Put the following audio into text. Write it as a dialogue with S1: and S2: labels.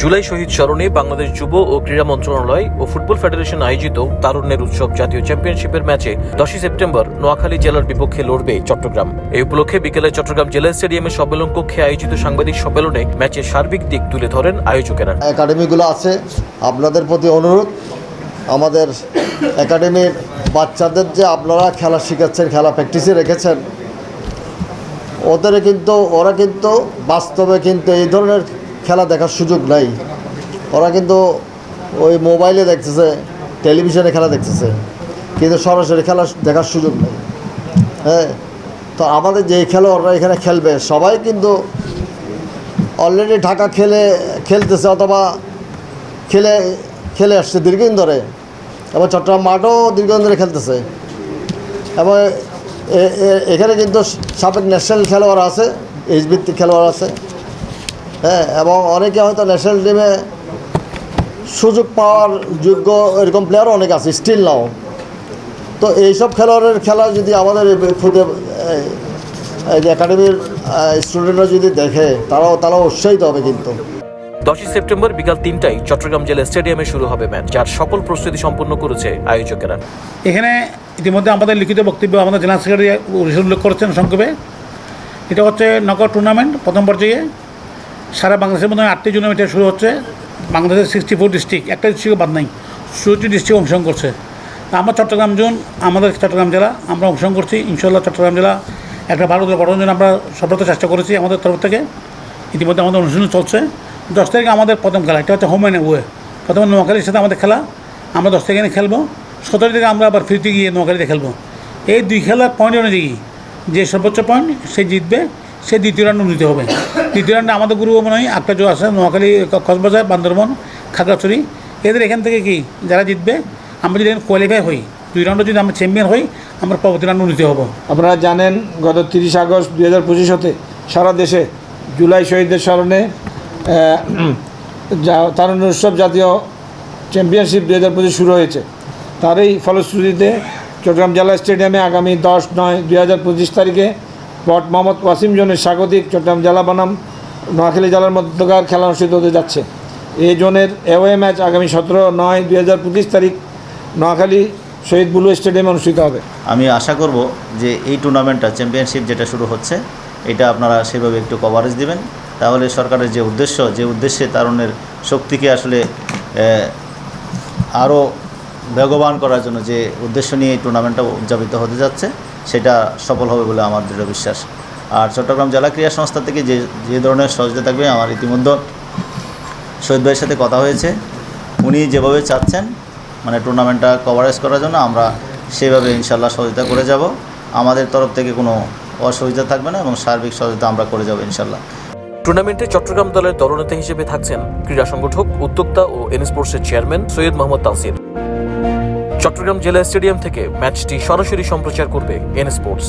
S1: জুলাই শহীদ স্মরণে বাংলাদেশ যুব ও ক্রীড়া মন্ত্রণালয় ও ফুটবল ফেডারেশন আয়োজিত তারুণ্যের উৎসব জাতীয় চ্যাম্পিয়নশিপের ম্যাচে দশই সেপ্টেম্বর নোয়াখালী জেলার বিপক্ষে লড়বে চট্টগ্রাম। এই উপলক্ষে বিকেলে চট্টগ্রাম জেলা স্টেডিয়ামের সম্মেলন কক্ষে আয়োজিত সাংবাদিক সম্মেলনে ম্যাচের সার্বিক দিক তুলে ধরেন আয়োজকেরা।
S2: একাডেমিগুলো আছে, আপনাদের প্রতি অনুরোধ। আমাদের একাডেমির বাচ্চাদের যে আপনারা খেলা শিখাচ্ছেন, খেলা প্র্যাকটিসে রেখেছেন, ওদের কিন্তু, ওরা কিন্তু বাস্তবে কিন্তু এই ধরনের খেলা দেখার সুযোগ নাই। ওরা কিন্তু ওই মোবাইলে দেখতেছে, টেলিভিশনে খেলা দেখতেছে। কিন্তু সরাসরি খেলা দেখার সুযোগ নেই। হ্যাঁ তো আমাদের যেই খেলোয়াড়রা এখানে খেলবে, সবাই কিন্তু অলরেডি ঢাকা খেলে, খেলতেছে অথবা খেলে খেলে আসছে দীর্ঘদিন ধরে। এবং চট্টগ্রাম মাঠও দীর্ঘদিন ধরে খেলতেছে। এবং এখানে কিন্তু সাবেক ন্যাশনাল খেলোয়াড় আছে এইচ ভিত্তিক খেলোয়াড় আছে। হ্যাঁ এবং অনেকে হয়তো ন্যাশনাল টিমে সুযোগ পাওয়ার যোগ্য এরকম প্লেয়ারও অনেক আছে স্টিল নাও তো এইসব খেলোয়াড়ের খেলা যদি আমাদের যে একাডেমির স্টুডেন্টরা যদি দেখে তারাও তারাও উৎসাহিত হবে কিন্তু।
S1: দশই সেপ্টেম্বর বিকাল তিনটায় চট্টগ্রাম জেলা স্টেডিয়ামে শুরু হবে ম্যাচ যার সকল প্রস্তুতি সম্পন্ন করেছে আয়োজকেরা।
S3: এখানে ইতিমধ্যে আমাদের লিখিত বক্তব্য আমাদের জেনারেল সেক্রেটারি উল্লেখ করেছেন সংক্ষেপে। এটা হচ্ছে নগর টুর্নামেন্ট প্রথম পর্যায়ে। সারা বাংলাদেশের মধ্যে আটটি জুনে এটা শুরু হচ্ছে। বাংলাদেশের সিক্সটি ফোর ডিস্ট্রিক্ট একটা ডিস্ট্রিক্ট বাদ নাই, চৌষট্টি ডিস্ট্রিক্ট অংশগ্রহণ করছে। আমরা চট্টগ্রাম জোন, আমাদের চট্টগ্রাম জেলা, আমরা অংশগ্রহণ করছি ইনশাল্লাহ চট্টগ্রাম জেলা, একটা ভালো দল গঠনের জন্য আমরা সর্বত চেষ্টা করেছি আমাদের তরফ থেকে। ইতিমধ্যে আমাদের অনুশীলন চলছে। দশ তারিখে আমাদের প্রথম খেলা, এটা হচ্ছে হোম অ্যান্ড ওয়ে প্রথমে নোয়াখালীর সাথে আমাদের খেলা। আমরা দশ তারিখে খেলব। সতেরো থেকে আমরা আবার ফিরতে গিয়ে নোয়াখালীতে খেলব। এই দুই খেলার পয়েন্ট অনুযায়ী যে সর্বোচ্চ পয়েন্ট সে জিতবে, সে দ্বিতীয় রাউন্ড নিতে হবে। দ্বিতীয় আমাদের গুরু মনে হয় একটা জো আছে, নোয়াখালী কক্সবাজার, বান্দরবন, খাগড়াছড়ি। এদের এখান থেকে কি, যারা জিতবে, আমরা যদি কোয়ালিফাই হই, দুই রাউন্ডে যদি আমরা চ্যাম্পিয়ন হই, আমরা পরবর্তী রাউন্ড নিতে হব।
S4: আপনারা জানেন, গত তিরিশ আগস্ট দুই হাজার পঁচিশ হতে সারা দেশে জুলাই শহীদদের স্মরণে তারুণ্য উৎসব জাতীয় চ্যাম্পিয়নশিপ দুই হাজার পঁচিশ শুরু হয়েছে। তারই ফলশ্রুতিতে চট্টগ্রাম জেলা স্টেডিয়ামে আগামী দশ নয় দুই হাজার পঁচিশ তারিখে পট মোহাম্মদ ওয়াসিম জোনের স্বাগতিক চট্টগ্রাম জেলা বনাম নোয়াখালী জেলার মধ্যকার খেলা অনুষ্ঠিত হতে যাচ্ছে। এ জোনের অ্যাওয়ে ম্যাচ আগামী সতেরো নয় দুই হাজার পঁচিশ তারিখ নোয়াখালী শহীদ বুলু স্টেডিয়ামে অনুষ্ঠিত হবে।
S5: আমি আশা করব যে এই টুর্নামেন্টটা চ্যাম্পিয়নশিপ যেটা শুরু হচ্ছে, এটা আপনারা সেভাবে একটু কভারেজ দিবেন। তাহলে সরকারের যে উদ্দেশ্য, যে উদ্দেশ্যে তারুণের শক্তিকে আসলে আরও বেগবান করার জন্য যে উদ্দেশ্য নিয়ে এই টুর্নামেন্টটা উদযাপিত হতে যাচ্ছে, সেটা সফল হবে বলে আমার দৃঢ় বিশ্বাস। আর চট্টগ্রাম জেলা ক্রীড়া সংস্থা থেকে যে যে ধরনের সহযোগিতা থাকবে, আমার ইতিমধ্যে শহীদ ভাইয়ের সাথে কথা হয়েছে। উনি যেভাবে চাচ্ছেন মানে টুর্নামেন্টটা কভারেজ করার জন্য আমরা সেভাবে ইনশাল্লাহ সহযোগিতা করে যাব। আমাদের তরফ থেকে কোনো অসুবিধা থাকবে না এবং সার্বিক সহযোগিতা আমরা করে যাব ইনশাল্লাহ
S1: টুর্নামেন্টে চট্টগ্রাম দলের দলনেতা হিসেবে থাকছেন ক্রীড়া সংগঠক, উদ্যোক্তা ও এন স্পোর্টসের চেয়ারম্যান সৈয়দ মোহাম্মদ তাসির চট্টগ্রাম জেলা স্টেডিয়াম থেকে ম্যাচটি সরাসরি সম্প্রচার করবে N sports